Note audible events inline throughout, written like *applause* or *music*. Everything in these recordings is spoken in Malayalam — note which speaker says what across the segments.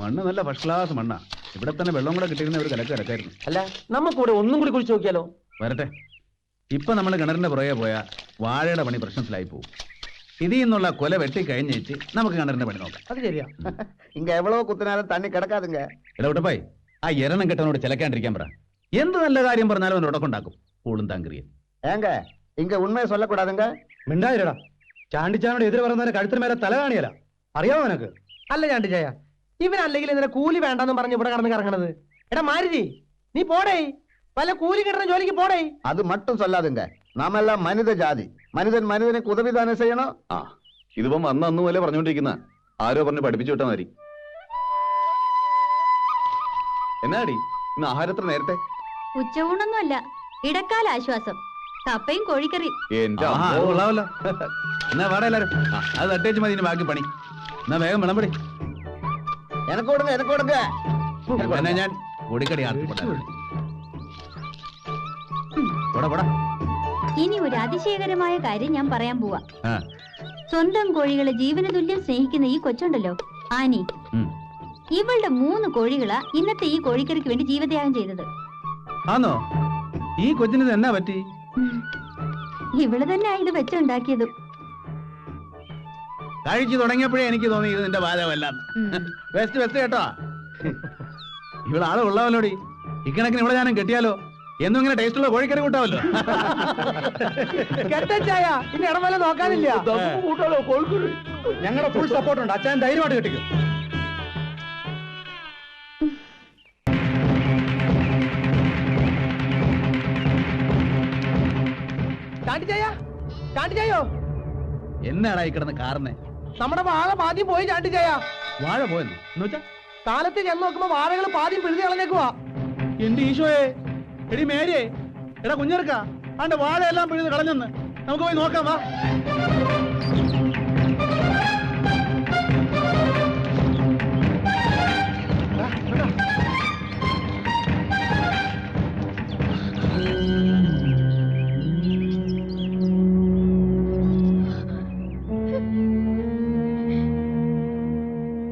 Speaker 1: മണ്ണ് നല്ല ഫസ്റ്റ് ക്ലാസ് മണ്ണാ. ഇവിടെ തന്നെ വെള്ളം കൂടെ കിട്ടിയിരുന്ന ഒരു കലക്ക് കലക്കായിരുന്നു.
Speaker 2: അല്ല നമുക്കിവിടെ ഒന്നും കൂടി കുഴിച്ച് നോക്കിയാലോ?
Speaker 1: വരട്ടെ. ഇപ്പൊ നമ്മൾ കിണറിന്റെ പുറകെ പോയാ വാഴയുടെ പണി പ്രശ്നത്തിലായി പോകും ഇതിൽ നിന്നുള്ള കൊല വെട്ടി കഴിഞ്ഞേച്ച് നമുക്ക് കിണറിന്റെ പണി നോക്കാം.
Speaker 2: അത് ശരിയാ.
Speaker 3: ഇങ്ങ എവളോ കുത്തനാലും തന്നെ കിടക്കാതുങ്ക
Speaker 1: ഇടവിട്ടപ്പായി ആ എരണം കെട്ടവനോട് ചിലക്കാണ്ടിരിക്കാൻ പറ. എന്ത് നല്ല കാര്യം പറഞ്ഞാലും അവൻ ഉടക്കുണ്ടാക്കും. കൂളും താങ്കരിയൻ
Speaker 3: ഏങ്ക ഇങ്ങ ഉണ്മയെ ചൊല്ലക്കൂടാതുങ്ക
Speaker 4: മിണ്ടായിരടാ ചാണ്ടിച്ചാനോട് എതിര് പറയുന്നവനെ കഴുത്തിന് മേലെ തല കാണിയല അറിയാമോ നിനക്ക്?
Speaker 2: അല്ല ചാണ്ടിച്ചായ ഇവനല്ലെങ്കിൽ ഇതിനെ കൂലി വേണ്ടെന്ന് പറഞ്ഞ് ഇവിടെ കടന്ന് കറങ്ങണത്. എടാ മാരുതി നീ പോടേ. പല കൂലി കിട്ടണ ജോലിക്ക് പോടേ.
Speaker 3: അത് മട്ടും സൊല്ലാതുങ്ക. നാമെല്ലാം മനുത ജാതി മനുതൻ മനുതനെ കുതവിധാനം ചെയ്യണോ?
Speaker 1: ആ ഇതിപ്പം അന്ന് അന്ന് പോലെ പറഞ്ഞുകൊണ്ടിരിക്കുന്ന. ആരോ പറഞ്ഞ് പഠിപ്പിച്ചു വിട്ടാ മതി. എന്നാടി ഇന്ന് ആഹാരത്തിന് നേരത്തെ?
Speaker 5: ഉച്ചയൂണൊന്നുമല്ല ഇടക്കാല ആശ്വാസം കപ്പയും കോഴിക്കറി
Speaker 1: എന്റെ *laughs* എന്നാ വേറെ എല്ലാരും. അത് തട്ടേച്ച് മതി ബാക്കി പണി. എന്നാ വേഗം വിളമ്പടി.
Speaker 5: ഇനി ഒരു അതിശയകരമായ കാര്യം ഞാൻ പറയാൻ പോവാ. സ്വന്തം കോഴികളെ ജീവന തുല്യം സ്നേഹിക്കുന്ന ഈ കൊച്ചുണ്ടല്ലോ ആനി. ഇവളുടെ മൂന്ന് കോഴികളാ ഇന്നത്തെ ഈ കോഴിക്കറിക്ക് വേണ്ടി ജീവത്യാഗം ചെയ്തത്.
Speaker 1: ഈ കൊച്ചിന് തന്നെ പറ്റി?
Speaker 5: ഇവൾ തന്നെ ഇത് വെച്ചുണ്ടാക്കിയതും.
Speaker 1: കഴിച്ചു തുടങ്ങിയപ്പോഴേ എനിക്ക് തോന്നി ഇത് നിന്റെ
Speaker 5: ബാലമല്ല
Speaker 1: വെസ്റ്റ് വെസ്റ്റ് കേട്ടോ. ഇവളാൾ ഉള്ളവല്ലോടി. ഇക്കണക്കിന് ഇവിടെ ഞാനും കെട്ടിയാലോ? എന്നും ഇങ്ങനെ ടേസ്റ്റുള്ള കോഴിക്കറി കൂട്ടാവല്ലോ.
Speaker 2: കെട്ടച്ചായ ഇനി ഇടമല നോക്കാനില്ല.
Speaker 4: ഞങ്ങളുടെ ഫുൾ സപ്പോർട്ട് ഉണ്ട്. അച്ഛൻ ധൈര്യമായിട്ട് കെട്ടിക്കും.
Speaker 2: ചാണ്ടിച്ചായ ചാണ്ടിച്ചായോ
Speaker 1: എന്നാടാ ഈ കിടന്ന് കാറിനെ
Speaker 2: നമ്മുടെ വാഴ പാദ്യം പോയി ചാണ്ടിച്ചായ
Speaker 1: വാഴ പോയെന്ന് എന്നുവെച്ചാ
Speaker 2: കാലത്ത് ചെന്ന് നോക്കുമ്പോ വാഴകൾ പാദ്യം പിഴുതി കളഞ്ഞേക്കുവാ.
Speaker 1: എന്റെ ഈശോയെ എടി മേരിയെ എടാ കുഞ്ഞെടുക്ക ആണ്ട് വാഴയെല്ലാം പിഴുത് കളഞ്ഞെന്ന്. നമുക്ക് പോയി നോക്കാം വാ.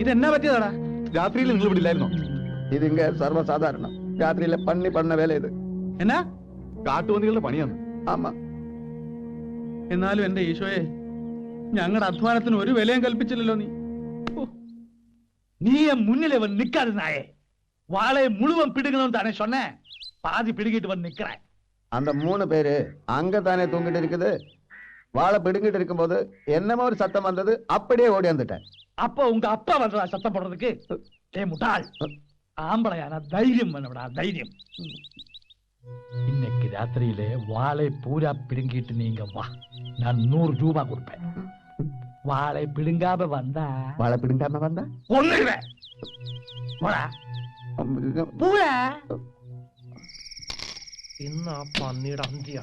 Speaker 1: ഇതെന്നാ പറ്റിയതാടാ രാത്രിയിൽ നിങ്ങൾ ഇവിടെ ഇല്ലായിരുന്നോ
Speaker 3: இது இங்க சர்வசாதாரணம் ராத்திரியில பண்ணி பண்ண வேலை இது
Speaker 1: എന്നാ കാട്ടുപന്നികളുടെ പണിയാണ്
Speaker 3: ஆமா
Speaker 1: എന്നാലും എന്റെ ഈശോയെ ഞങ്ങളുടെ അധ്വാനത്തിന് ഒരു വിലയും കൽപ്പിച്ചില്ലല്ലോ നീ
Speaker 6: நீ என் முன்னிலை வந்து நிக்காது நாயே வாழை முழுவன் பிடுங்கணும்னு தானே சொன்னேன் பாதி பிடுங்கிட்டு வந்து நிக்கிறேன்
Speaker 3: அந்த மூணு பேரு அங்க தானே தூங்கிட்டு இருக்குது வாழை பிடுங்கிட்டு இருக்கும்போது என்னமோ ஒரு சத்தம் வந்தது அப்படியே ஓடி வந்துட்டேன்
Speaker 6: அப்ப உங்க அப்பா வந்ததா சத்தம் போடுறதுக்கு ஏ முட்டாள் ஆம்பளையான தைரியம் வேணும்டா தைரியம் இன்னைக்கு ராத்திரியில வாழை பூரா பிடுங்கிட்டு நீங்க வா நான் நூறு ரூபாய் கொடுப்பேன் வாழை பிடுங்காம வந்தா
Speaker 3: வாழை பிடுங்காம வந்தா
Speaker 6: ஒண்ணுவேன் போடா
Speaker 2: പൂഴ ഇന്ന് ആ പന്നിയുടെ അന്ത്യ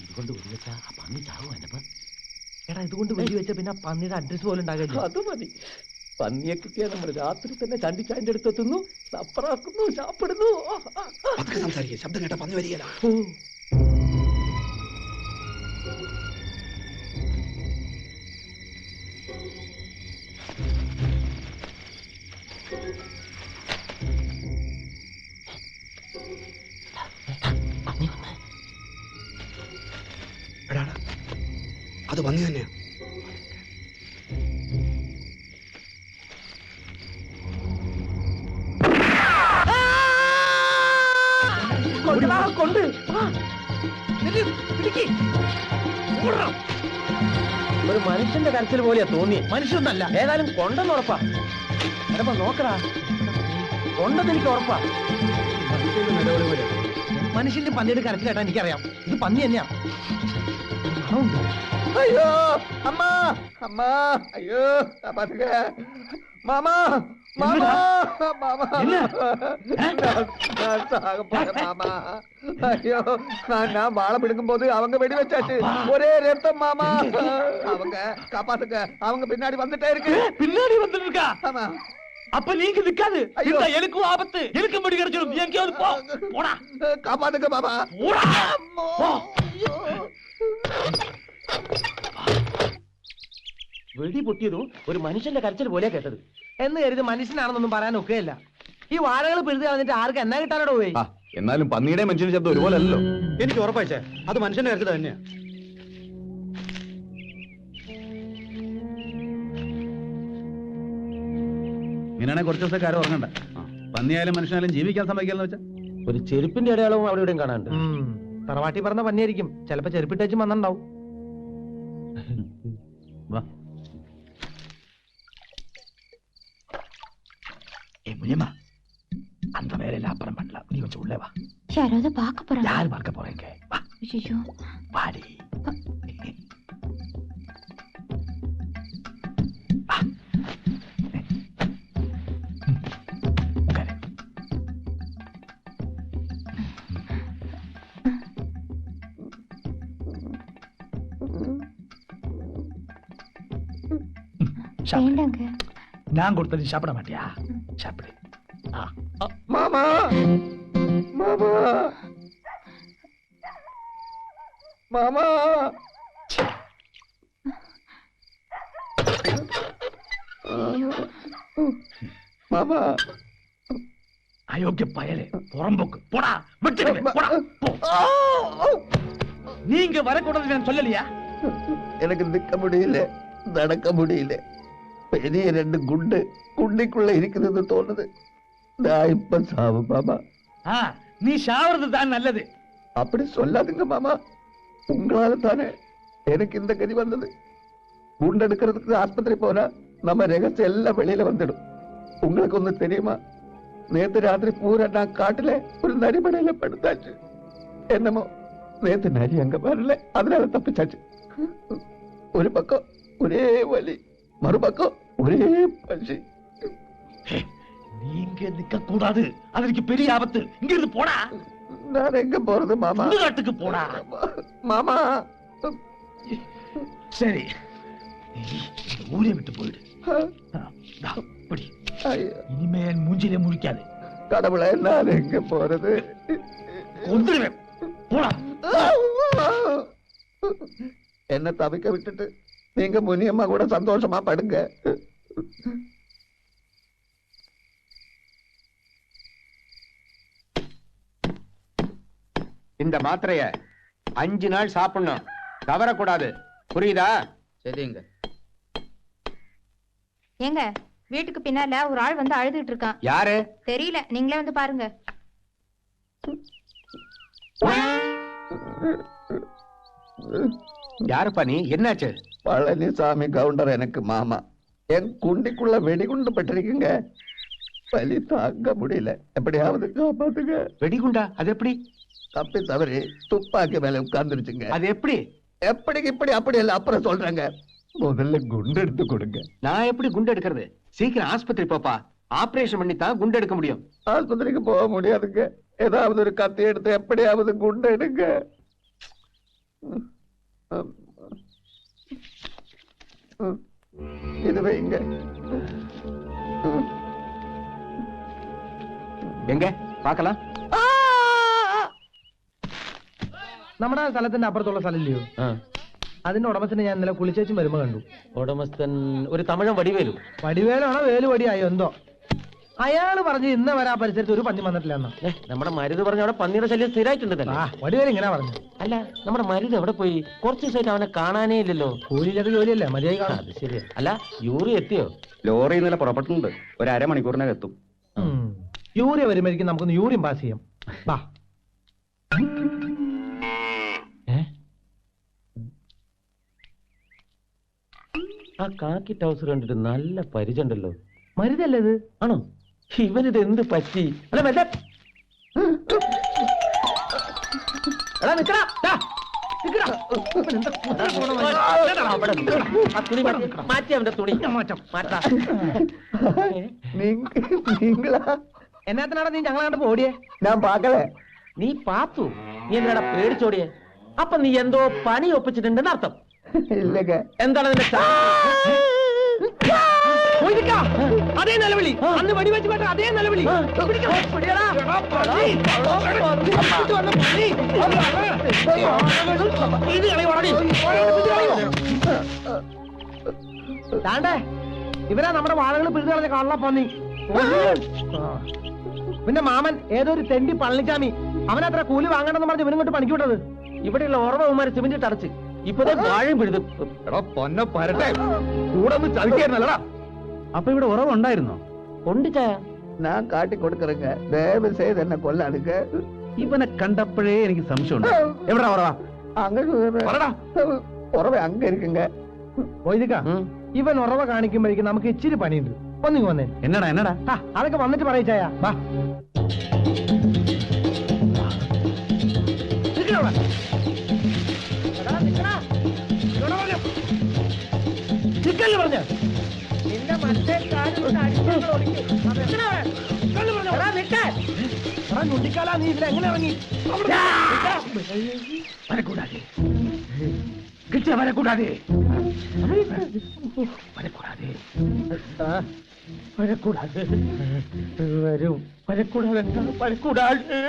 Speaker 2: ഇതുകൊണ്ട് വെടി വെച്ചാ ആ പന്നി ചാവും എന്നപ്പ ഇതുകൊണ്ട് വെടി വെച്ച പിന്നെ പന്നിയുടെ അഡ്രസ് പോലും ഉണ്ടാകില്ല അത് മതി. പന്നിയെ കിട്ടിയാൽ നമ്മൾ രാത്രി തന്നെ ചണ്ടിച്ചാന്റെ അടുത്തെത്തുന്നു സപ്പറാക്കുന്നു ചാപ്പിടുന്നു.
Speaker 4: ശബ്ദം കേട്ട പന്നി വരികയില്ല അത് വന്നു തന്നെയാ
Speaker 2: കൊണ്ട്. ഒരു മനുഷ്യന്റെ കരച്ചിൽ പോലെയാ തോന്നി മനുഷ്യൊന്നല്ല ഏതായാലും കൊണ്ടെന്ന് ഉറപ്പാ. എടപ്പ നോക്കടാ. കൊണ്ടെന്ന് എനിക്ക് ഉറപ്പാ. മനുഷ്യന്റെ പന്നിയുടെ കരച്ചിലേട്ടാ എനിക്കറിയാം. ഇത് പന്നി തന്നെയാ.
Speaker 3: ஐயோ அம்மா அம்மா ஐயோ பாத்துக்க மாமா மாமா மாமா. நான் சாக போறேன் மாமா. ஐயோ நான் நான் வாழை பிடுங்கும் போது அவங்க வெடி வச்சாச்சு. ஒரே ரத்தம் மாமா. அவங்க காப்பாத்துக்க அவங்க பின்னாடி வந்துட்டே இருக்கு.
Speaker 6: பின்னாடி வந்துட்டு இருக்கா?
Speaker 3: ஆமா.
Speaker 6: அப்ப நீங்க நிக்காது.
Speaker 3: ஐயோ.
Speaker 6: இந்த எனக்கும் ஆபத்து. எனக்கு மடி கிடைச்சிடும் எங்கேயாவது போ. போடா.
Speaker 3: காப்பாத்துக்க மாமா.
Speaker 6: போடா. போ.
Speaker 2: വെടി പൊട്ടിയതും ഒരു മനുഷ്യന്റെ കരച്ചിൽ പോലെ കേട്ടത്. എന്ന് കരുതി മനുഷ്യനാണെന്നൊന്നും പറയാൻ ഒക്കെയല്ല. ഈ വാഴകൾ പിഴുതി കളഞ്ഞിട്ട് ആർക്ക് എന്നാ കിട്ടാനോട് പോയി?
Speaker 1: ആ എന്നാലും പന്നിയുടെ മനുഷ്യന്റെ ശബ്ദം ഒരുപോലെ അല്ലല്ലോ
Speaker 4: എനിക്ക് ഉറപ്പായിച്ചേ അത് മനുഷ്യന്റെ കരച്ചിൽ തന്നെയാ.
Speaker 1: ഇങ്ങനെയാണെങ്കിൽ കുറച്ച് ദിവസം കാര്യം ഉറങ്ങണ്ട. പന്നിയായാലും മനുഷ്യനായാലും ജീവിക്കാൻ സമ്മതിക്കാന്ന് വെച്ചാ.
Speaker 2: ഒരു ചെരുപ്പിന്റെ അടയാളവും അവിടെ ഇവിടെയും കാണാനുണ്ട്. തറവാട്ടി പറഞ്ഞ പന്നിയായിരിക്കും. ചിലപ്പോ ചെരുപ്പിട്ടേച്ചും വന്നിണ്ടാവും
Speaker 1: വാ.
Speaker 6: ஏய் முனியம்மா அந்த வேலையில அப்புறம் பண்ணலாம் நீ கொஞ்சம் உள்ளே வா
Speaker 5: யாராவது பார்க்க போறாங்க
Speaker 6: யார் பார்க்க போறீங்க
Speaker 5: ஐயோ. வேண்டாங்க
Speaker 6: நான் கொடுத்தது சாப்பிட மாட்டியா சாப்பிடு.
Speaker 3: மாமா! மாமா! மாமா! மாமா!
Speaker 6: அயோக்கிய பயலே புறம்போக்கு. போடா விட்டு போடா. நீங்க வரக்கூடாது நான் சொல்லலையா?
Speaker 3: எனக்கு நிக்க முடியல நடக்க முடியல. பெரிய ரெண்டு குண்டு குண்டிக்குள்ள இருக்குதுன்னு தோணுது நான் இப்ப சாவு மாமா
Speaker 6: ஆ, நீ சாவறது தான் நல்லது
Speaker 3: அப்படி சொல்லாதுங்க மாமா உங்களால தானே எனக்கு இந்த கதி வந்தது குண்டு எடுக்கிறதுக்கு ஆஸ்பத்திரி போனா நம்ம ரகசியம் எல்லாம் வெளியில வந்துடும் உங்களுக்கு ஒண்ணு தெரியுமா நேத்து ராத்திரி பூரா நான் காட்டுல ஒரு நரிமடையில படுத்தாச்சு என்னமோ நேத்து நரி அங்க வரல அதனால தப்பிச்சாச்சு ஒரு பக்கம் ஒரே வலி மறுபக்கம் ஒரே பசி.
Speaker 6: நீங்க நிக்க கூடாது அதற்கு பெரிய ஆபத்து. இங்க இருந்து போடா.
Speaker 3: நான் எங்க போறது மாமா?
Speaker 6: சுடுகாட்டுக்கு போடா.
Speaker 3: மாமா?
Speaker 6: சரி. ஊரை விட்டு போயிடு. ஆ, தா, பிடி.
Speaker 3: ஐயோ,
Speaker 6: இனிமேல் மூஞ்சிலே முழிக்காது.
Speaker 3: கடவுளே நான் எங்க போறது?
Speaker 6: கொந்துடுவேன் போடா.
Speaker 3: என்ன தவிக்க விட்டுட்டு நீங்க முனியம்மா கூட சந்தோஷமா படுங்க.
Speaker 7: இந்த மாத்திரைய அஞ்சு நாள் சாப்பிடணும். தவறக்கூடாது. புரியுதா?
Speaker 1: சரிங்க.
Speaker 5: ஏங்க வீட்டுக்கு பின்னால ஒரு ஆள் வந்து அழுதுட்டு இருக்கான்.
Speaker 7: யாரு?
Speaker 5: தெரியல. நீங்களே வந்து பாருங்க.
Speaker 7: யாருப்பா நீ? என்னாச்சு?
Speaker 3: பழனிசாமி கவுண்டர் எனக்கு மாமா. என் குண்டிக்குள்ள வெடிகுண்டு பட்டிருக்குங்க வலி தாங்க முடியல. எப்படியாவது காப்பாத்துங்க.
Speaker 7: வெடிகுண்டா? அது எப்படி?
Speaker 3: தப்பி தவறி துப்பாக்கி மேல உட்கார்ந்துருச்சுங்க.
Speaker 7: அது எப்படி?
Speaker 3: எப்படி இப்படி அப்படி இல்ல அப்புறம் சொல்றேங்க. முதல்ல குண்டு எடுத்து கொடுங்க.
Speaker 7: நான் எப்படி குண்டு எடுக்கிறது? சீக்கிரம் ஆஸ்பத்திரி போப்பா. ஆபரேஷன் பண்ணி தான் குண்டு எடுக்க முடியும்.
Speaker 3: ஆஸ்பத்திரிக்கு போக முடியாதுங்க. ஏதாவது ஒரு கத்தி எடுத்து எப்படியாவது குண்டு எடுங்க. இது வைங்க ம்.
Speaker 7: எங்க பார்க்கலாம்
Speaker 2: നമ്മുടെ ആ സ്ഥലത്തിന്റെ അപ്പുറത്തുള്ള സ്ഥലമില്ലയോ അതിന്റെ ഉടമസ്ഥനെ ഞാൻ ഇന്നലെ കുളിച്ചേച്ചും വരുമ്പോ കണ്ടു
Speaker 8: ഉടമസ്ഥൻ ഒരു തമിഴൻ വടിവേലു
Speaker 2: വടിവേലാണോ വേലു വടിയായോ എന്തോ അയാൾ പറഞ്ഞു ഇന്ന് വരാ പരിസരത്ത് ഒരു പന്നി വന്നിട്ടില്ല എന്നാ.
Speaker 8: നമ്മുടെ മരുത് പറഞ്ഞ അവിടെ പന്നിയുടെ ശല്യം സ്ഥിരമായിട്ടുണ്ടല്ലോ
Speaker 2: ആ വടിവേല ഇങ്ങനെ പറഞ്ഞു.
Speaker 8: അല്ല നമ്മുടെ മരുത് എവിടെ പോയി? കുറച്ച് ദിവസമായിട്ട് അവനെ കാണാനേ ഇല്ലല്ലോ.
Speaker 2: കൂലിയിലൊക്കെ ജോലിയല്ലേ? മതിയായി കാണാം
Speaker 8: ശരി അല്ല യൂറി എത്തിയോ?
Speaker 1: ലോറി ഇന്നലെ പുറപ്പെട്ടിട്ടുണ്ട്. ഒരു അരമണിക്കൂറിനകം എത്തും.
Speaker 2: യൂറി യൂറിയ വരുമ്പോഴേക്കും നമുക്കൊന്ന് യൂറിയും പാസ് ചെയ്യാം. വാ.
Speaker 8: ആ കാക്കി ടൗസർ കണ്ടിട്ട് നല്ല പരിചയമുണ്ടല്ലോ.
Speaker 2: മരുതല്ലേ ഇത്?
Speaker 8: ആണോ? ഇവനിത് എന്ത് പറ്റി അല്ല മെല്ലെ. എടാ, നിക്കടാ. ദാ, നിക്കടാ. ഇവൻ എന്താ കുത്താൻ പോണ മനുഷ്യൻ? എടാ, അവിടെ നിക്കടാ. ആ തുണി മാറ്റി. മാറ്റി അവന്റെ തുണി മാറ്റാം മാറ്റാ
Speaker 3: நீங்க நீங்களா
Speaker 2: എന്നാത്തിനാടാ നീ ഞങ്ങളെ കണ്ടപ്പോ ഓടിയേ
Speaker 3: நான் பார்க்கல
Speaker 8: നീ പാത്തു നീ എന്തിനാടാ പേടിച്ചോടിയെ അപ്പൊ നീ എന്തോ പണി ഒപ്പിച്ചിട്ടുണ്ടെന്ന് അർത്ഥം
Speaker 3: இல்லைங்க
Speaker 8: എന്താണ് അതിന്റെ
Speaker 2: പോയി നിക്കാ. അതേ നിലവിളി. അന്ന് വെടിവെച്ച് കേട്ട അതേ നിലവിളി. പിടിച്ച്? ദാണ്ടേ ഇവരാ നമ്മുടെ വാഴകൾ പിഴുതു കളഞ്ഞ കള്ളപ്പന്നി പന്നി. പിന്നെ മാമൻ ഏതൊരു ഒരു തെണ്ടി പളനിച്ചാമി അവനത്ര കൂലി വാങ്ങണമെന്ന് പറഞ്ഞ് ഇവനിങ്ങോട്ട് പണിക്ക് വിട്ടത്.
Speaker 8: ഇവിടെയുള്ള ഓർമ്മമാര് സിമെന്റ് അടച്ച് ഇപ്പൊ വാഴയും പിഴുതും.
Speaker 3: എടാ പൊന്ന പരട്ടെ. കൂടെ ഒന്ന് ചതിക്കായിരുന്നല്ലടാ
Speaker 1: அப்ப இவட
Speaker 8: உறவு உண்டாயிருந்தோ
Speaker 3: ഞാൻ കാട്ടി காட்டி கொடுக்கறேங்க தயவு செய்து என்ன கொல்லாதுங்க
Speaker 1: ഇവനെ കണ്ടപ്പോഴേ എനിക്ക് സംശയമുണ്ട്. എവിടാ ഉറവാ?
Speaker 3: ഉറവ അങ്ങ ഇരിക്കുങ്ക
Speaker 2: വൈദിക ഇവൻ ഉറവ കാണിക്കുമ്പോഴേക്കും നമുക്ക് ഇച്ചിരി പണിയുണ്ട്. ഒന്നിങ്ങ് വന്നേ.
Speaker 1: എന്നടാ എന്നടാ.
Speaker 2: അതൊക്കെ വന്നിട്ട് പറയിച്ചായാ വാ. നുണ്ടിക്കാലാ നീ ഇതിൽ എങ്ങനെ ഇറങ്ങി
Speaker 6: വരക്കൂടാതെ കിട്ടിയ വരക്കൂടാതെ വരക്കൂടാതെ വരക്കൂടാതെ വരും വരക്കൂടാതെ
Speaker 1: വരക്കൂടാതെ.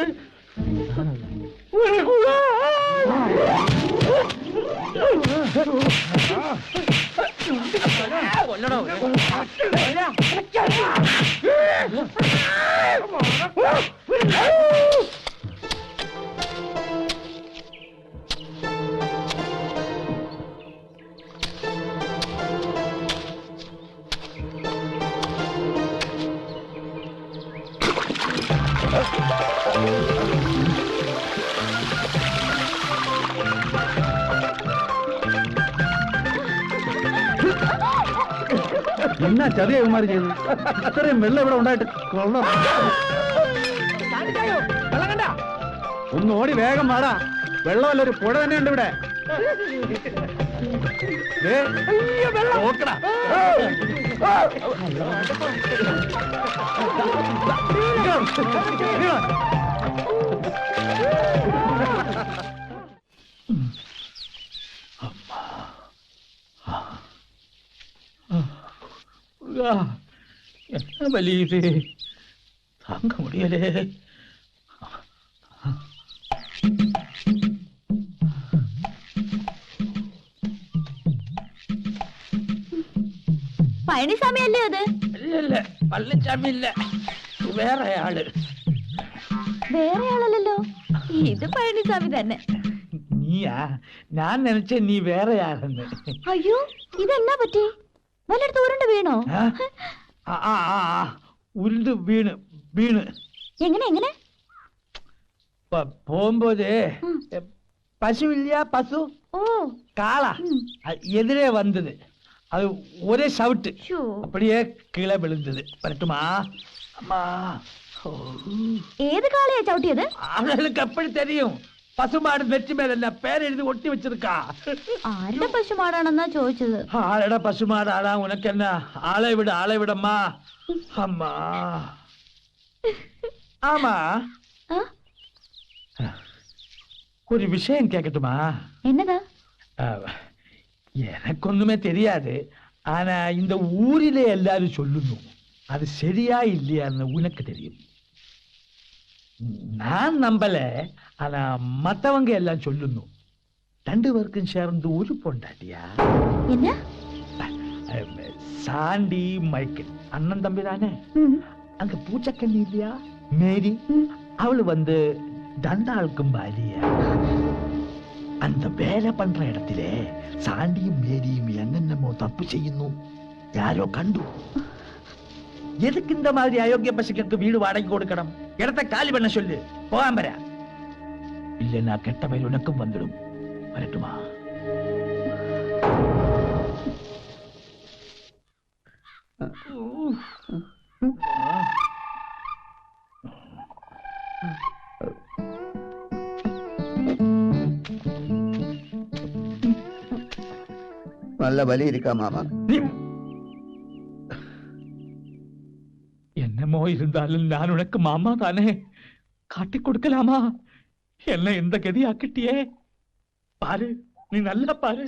Speaker 1: കൊല്ലടോ ഇവന്മാര് ചെയ്തു ഇത്രയും വെള്ളം ഇവിടെ ഉണ്ടായിട്ട് കൊള്ളാം? ഒന്ന് ഓടി വേഗം വാടാ. വെള്ളമല്ല ഒരു പുഴ തന്നെ ഉണ്ട് ഇവിടെ നോക്കടാ. മുറുക
Speaker 6: என்ன வலி இது தாங்க முடியலே
Speaker 5: പഴനിസ്വാമി അല്ലേ അത്?
Speaker 6: അല്ലല്ല പള്ളിച്ചാമി ഇല്ല വേറെ ആൾ
Speaker 5: വേറെ ആളല്ലല്ലോ ഇത് പഴനിസ്വാമി തന്നെ.
Speaker 6: നീയാ? ഞാൻ നനച്ച നീ വേറെ ആളെന്ന്
Speaker 5: അയ്യോ ഇതെന്നാ പറ്റി വല്ലയിടത്ത് ഉരുണ്ട് വീണോ
Speaker 6: ഉരുണ്ട് வீணு வீணு.
Speaker 5: എങ്ങനെ എങ്ങനെ போகும்போது
Speaker 6: பசு இல்லையா பசு? காளா. எதிரே வந்தது. அது ஒரே சவுட்டு. அப்படியே கீழே விழுந்தது. பரட்டுமா அம்மா.
Speaker 5: ஏது காளையா சவுட்டியது
Speaker 6: அவளுக்கு அப்படி தெரியும். பசுமாடு நெற்றி மேல என்ன பேர் எழுதி ஒட்டி வச்சிருக்கா
Speaker 5: ആരുടെ പശുമാടാണെന്നാ ചോദിച്ചത്
Speaker 6: ஆளடா பசுமாடு ஆளா உனக்கு என்ன ஆளை விடு ஆளை விடம்மா அம்மா ஆமா
Speaker 5: ആ?
Speaker 6: ஒரு விஷயம் கேட்கட்டுமா
Speaker 5: എന്നതാ
Speaker 6: அஹ், எனக்கு ஒண்ணுமே தெரியாது ஆனா இந்த ஊரிலே எல்லாரும் சொல்லுணும் அது சரியா இல்லையான்னு உனக்கு தெரியும் நான் நம்பல ஆனா மத்தவங்க எல்லாம் சொல்லணும் ரெண்டு பேருக்கும் சேர்ந்து ஒரு பொண்டாட்டியா
Speaker 5: എന്നാ
Speaker 6: அஹ், சாண்டி மைக்கேல் அண்ணன் தம்பி தானே
Speaker 5: ഉം.
Speaker 6: அங்க பூச்சக்கண்ணி இல்லையா மேரி
Speaker 5: ഉം.
Speaker 6: அவளு வந்து தண்டாளுக்கும் பாலியா அந்த வேலை பண்ற இடத்திலே சாண்டியும் மேரியும் என்னென்னமோ தப்பு செய்யணும் யாரோ கண்டு எதுக்கு இந்த மாதிரி அயோக்கிய பசங்களுக்கு வீடு வாடகை கொடுக்கணும் இடத்தை காலி பண்ண சொல்லு போகாம வர இல்லைன்னா கெட்ட பயிர் உனக்கும் வந்துடும். வரட்டுமா?
Speaker 3: நல்ல வலி இருக்கா மாமா?
Speaker 6: என்னமோ இருந்தாலும் நான் உனக்கு மாமா தானே காட்டிக் கொடுக்கலாமா? என்ன இந்த கதி ஆக்கிட்டியே பாரு நீ நல்லா பாரு.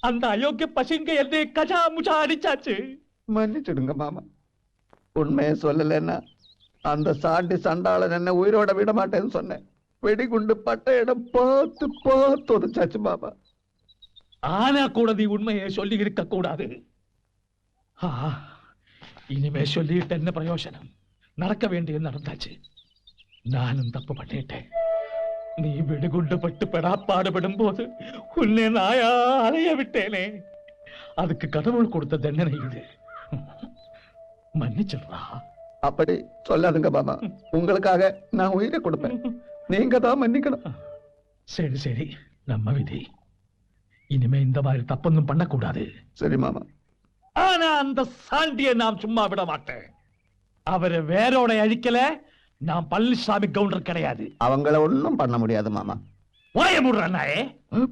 Speaker 6: அந்த அயோக்கிய பசங்க என்னை கஜா முஜா அடிச்சாச்சு.
Speaker 3: மன்னிச்சிடுங்க மாமா. உண்மையை சொல்லலைன்னா அந்த சாண்டி சண்டாளன் என்ன உயிரோட விட மாட்டேன்னு சொன்னேன். வெடிகுண்டு பட்ட இடம் பார்த்து பார்த்து உதச்சாச்சு மாமா.
Speaker 6: ஆனா கூட நீ உண்மையை சொல்லி இருக்க கூடாது. இனிமே சொல்லிட்டு என்ன பிரயோஜனம்? நடக்க வேண்டியது நடந்தாச்சு. நானும் தப்பு பண்ணிட்டேன். நீ விடுகுண்டு பட்டு பெடாப்பாடுபடும் போது உன்னை நாயா அலைய விட்டேனே. அதுக்கு கடவுள் கொடுத்த தண்டனை இது. மன்னிச்சிடுறா.
Speaker 3: அப்படி சொல்லாதுங்க மாமா. உங்களுக்காக நான் உயிரை கொடுப்பேன். நீங்க தான் மன்னிக்கணும்.
Speaker 6: சரி சரி. நம்ம விதி. இனிமே இந்த மாதிரி தப்பொன்னும் பண்ணக்கூடாது.
Speaker 3: சரி மாமா.
Speaker 6: ஆனா அந்த சாண்டியை நான் சும்மா விட மாட்டேன். அவரை வேரோட அழிக்கல நான் பழனிசாமி கவுண்டர் கிடையாது.
Speaker 3: அவங்கள ஒண்ணும் பண்ண முடியாது மாமா.
Speaker 6: வாய முடுற நாயே
Speaker 3: ம்.